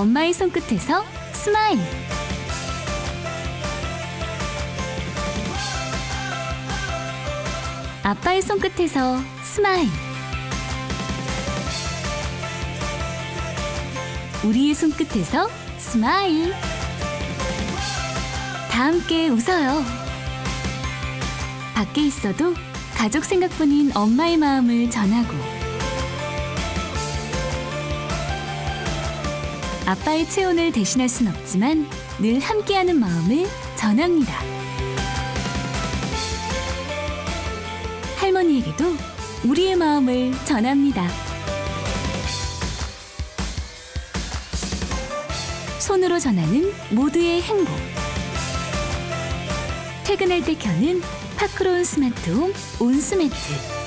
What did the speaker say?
엄마의 손끝에서 스마일. 아빠의 손끝에서 스마일. 우리의 손끝에서 스마일. 다 함께 웃어요. 밖에 있어도 가족 생각뿐인 엄마의 마음을 전하고 아빠의 체온을 대신할 순 없지만 늘 함께하는 마음을 전합니다. 할머니에게도 우리의 마음을 전합니다. 손으로 전하는 모두의 행복. 퇴근할 때 켜는 파크론 스마트홈 온수매트.